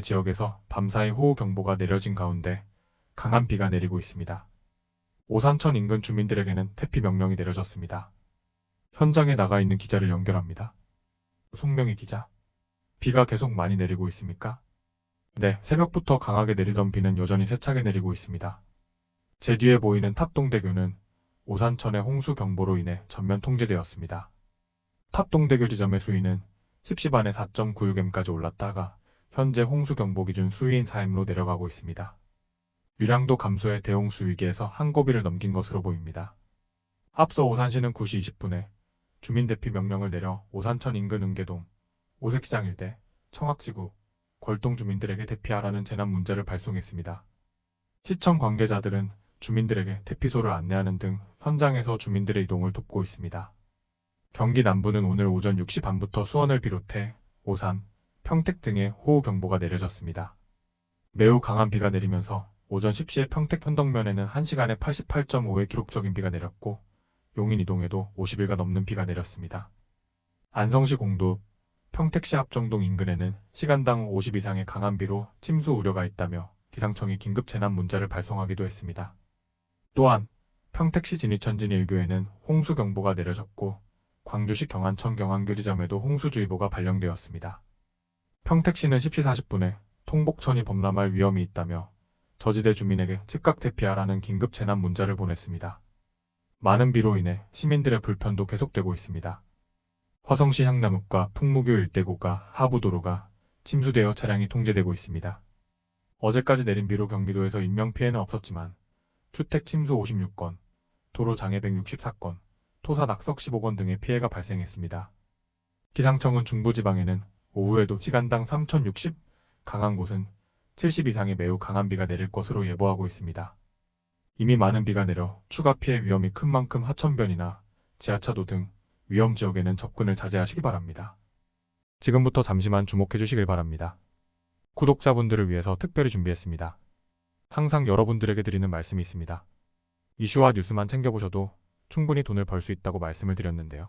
지역에서 밤사이 호우경보가 내려진 가운데 강한 비가 내리고 있습니다. 오산천 인근 주민들에게는 태피 명령이 내려졌습니다. 현장에 나가 있는 기자를 연결합니다. 송명희 기자. 비가 계속 많이 내리고 있습니까? 네, 새벽부터 강하게 내리던 비는 여전히 세차게 내리고 있습니다. 제 뒤에 보이는 탑동대교는 오산천의 홍수 경보로 인해 전면 통제되었습니다. 탑동대교 지점의 수위는 10시 반에 4.96m까지 올랐다가 현재 홍수 경보 기준 수위인 4m로 내려가고 있습니다. 유량도 감소해 대홍수 위기에서 한 고비를 넘긴 것으로 보입니다. 앞서 오산시는 9시 20분에 주민 대피 명령을 내려 오산천 인근 은계동, 오색시장 일대, 청학지구, 골동 주민들에게 대피하라는 재난 문자를 발송했습니다. 시청 관계자들은 주민들에게 대피소를 안내하는 등 현장에서 주민들의 이동을 돕고 있습니다. 경기 남부는 오늘 오전 6시 반부터 수원을 비롯해 오산, 평택 등에 호우경보가 내려졌습니다. 매우 강한 비가 내리면서 오전 10시에 평택 현덕면에는 1시간에 88.5의 기록적인 비가 내렸고 용인 이동에도 50일가 넘는 비가 내렸습니다. 안성시 공도, 평택시 합정동 인근에는 시간당 50 이상의 강한 비로 침수 우려가 있다며 기상청이 긴급 재난 문자를 발송하기도 했습니다. 또한 평택시 진이천진 일교에는 홍수 경보가 내려졌고 광주시 경안천 경안교 지점에도 홍수주의보가 발령되었습니다. 평택시는 10시 40분에 통복천이 범람할 위험이 있다며 저지대 주민에게 즉각 대피하라는 긴급 재난 문자를 보냈습니다. 많은 비로 인해 시민들의 불편도 계속되고 있습니다. 화성시 향남읍과 풍무교 일대고가 하부도로가 침수되어 차량이 통제되고 있습니다. 어제까지 내린 비로 경기도에서 인명피해는 없었지만 주택 침수 56건, 도로 장애 164건, 토사 낙석 15건 등의 피해가 발생했습니다. 기상청은 중부지방에는 오후에도 시간당 3060, 강한 곳은 70 이상의 매우 강한 비가 내릴 것으로 예보하고 있습니다. 이미 많은 비가 내려 추가 피해 위험이 큰 만큼 하천변이나 지하차도 등 위험 지역에는 접근을 자제하시기 바랍니다. 지금부터 잠시만 주목해 주시길 바랍니다. 구독자분들을 위해서 특별히 준비했습니다. 항상 여러분들에게 드리는 말씀이 있습니다. 이슈와 뉴스만 챙겨보셔도 충분히 돈을 벌 수 있다고 말씀을 드렸는데요.